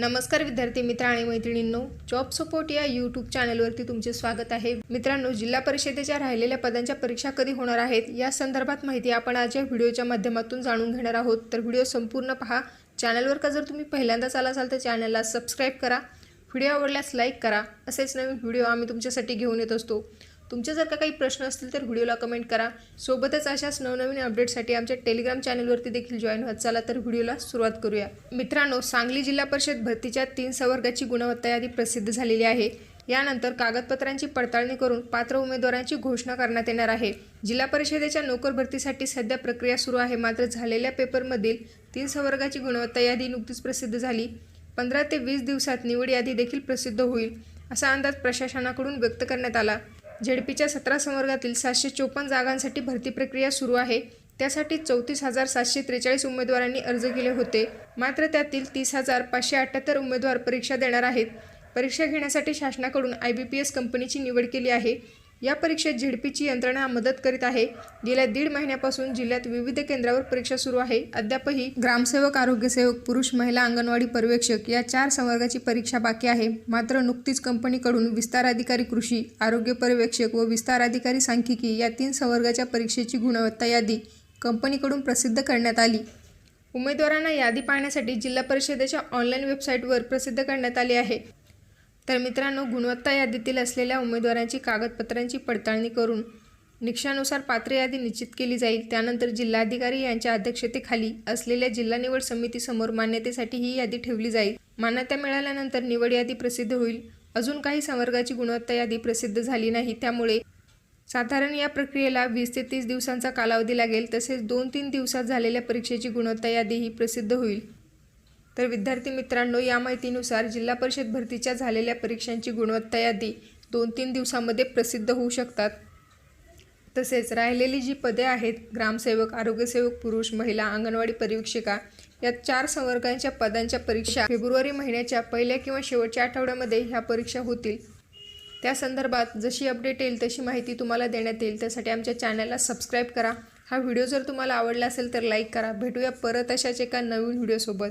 नमस्कार विद्यार्थी मित्र आणि मैत्रिणींनो जॉब सपोर्ट या यूट्यूब चॅनलवरती तुमचे स्वागत आहे. मित्रांनो जिल्हा परिषदेच्या राहिलेल्या पदांच्या परीक्षा कधी होणार आहेत या संदर्भात माहिती आपण आज या व्हिडिओच्या माध्यमातून जाणून घेणार आहोत. तर व्हिडिओ संपूर्ण पहा. चॅनलवर का जर तुम्ही पहिल्यांदाच आला असाल तर चॅनलला सबस्क्राईब करा. व्हिडिओ आवडल्यास लाईक करा. असेच नवीन व्हिडिओ आम्ही तुमच्यासाठी घेऊन येत असतो. तुमचे जर का काही प्रश्न असतील तर व्हिडिओला कमेंट करा. सोबतच अशाच नवनवीन अपडेटसाठी आमच्या टेलिग्राम चॅनलवरती देखील जॉईन होत चला तर व्हिडिओला सुरुवात करूया. मित्रांनो सांगली जिल्हा परिषद भरतीच्या तीन संवर्गाची गुणवत्ता यादी प्रसिद्ध झालेली आहे. यानंतर कागदपत्रांची पडताळणी करून पात्र उमेदवारांची घोषणा करण्यात येणार आहे. जिल्हा परिषदेच्या नोकर भरतीसाठी सध्या प्रक्रिया सुरू आहे. मात्र झालेल्या पेपरमधील तीन संवर्गाची गुणवत्ता यादी नुकतीच प्रसिद्ध झाली. पंधरा ते वीस दिवसात निवड यादी देखील प्रसिद्ध होईल असा अंदाज प्रशासनाकडून व्यक्त करण्यात आला. झेडपीच्या सतरा संवर्गातील सातशे चोपन्न जागांसाठी भरती प्रक्रिया सुरू आहे. त्यासाठी चौतीस हजार सातशे त्रेचाळीस उमेदवारांनी अर्ज केले होते. मात्र त्यातील तीस हजार पाचशे अठ्ठ्याहत्तर उमेदवार परीक्षा देणार आहेत. परीक्षा घेण्यासाठी शासनाकडून आय बी पी एस कंपनीची निवड केली आहे. या परीक्षेत झेडपीची यंत्रणा मदत करीत आहे. गेल्या दीड महिन्यापासून जिल्ह्यात विविध केंद्रावर परीक्षा सुरू आहे. अद्यापही ग्रामसेवक आरोग्यसेवक पुरुष महिला अंगणवाडी पर्यवेक्षक या चार संवर्गाची परीक्षा बाकी आहे. मात्र नुकतीच कंपनीकडून विस्तार अधिकारी कृषी आरोग्य पर्यवेक्षक व विस्तार अधिकारी सांख्यिकी या तीन संवर्गाच्या परीक्षेची गुणवत्ता यादी कंपनीकडून प्रसिद्ध करण्यात आली. उमेदवारांना यादी पाहण्यासाठी जिल्हा परिषदेच्या ऑनलाईन वेबसाईटवर प्रसिद्ध करण्यात आली आहे. तर मित्रांनो गुणवत्ता यादीतील असलेल्या उमेदवारांची कागदपत्रांची पडताळणी करून निकषानुसार पात्र यादी निश्चित केली जाईल. त्यानंतर जिल्हाधिकारी यांच्या अध्यक्षतेखाली असलेल्या जिल्हा निवड समितीसमोर मान्यतेसाठी ही यादी ठेवली जाईल. मान्यता मिळाल्यानंतर निवड यादी प्रसिद्ध होईल. अजून काही संवर्गाची गुणवत्ता यादी प्रसिद्ध झाली नाही. त्यामुळे साधारण या प्रक्रियेला वीस ते तीस दिवसांचा कालावधी लागेल. तसेच दोन तीन दिवसात झालेल्या परीक्षेची गुणवत्ता यादी ही प्रसिद्ध होईल. तर विद्यार्थी मित्रांनो या माहितीनुसार जिल्हा परिषद भरतीच्या झालेल्या परीक्षांची गुणवत्ता यादी दोन तीन दिवसामध्ये प्रसिद्ध होऊ शकतात. तसेच राहिलेली जी पदे आहेत ग्रामसेवक आरोग्यसेवक पुरुष महिला अंगणवाडी परीक्षिका या चार संवर्गांच्या पदांच्या परीक्षा फेब्रुवारी महिन्याच्या पहिल्या किंवा शेवटच्या आठवड्यामध्ये ह्या परीक्षा होतील. त्या संदर्भात जशी अपडेट येईल तशी माहिती तुम्हाला देण्यात येईल. त्यासाठी आमच्या चॅनलला सबस्क्राईब करा. हा व्हिडिओ जर तुम्हाला आवडला असेल तर लाईक करा. भेटूया परत अशाच एका नवीन व्हिडिओसोबत.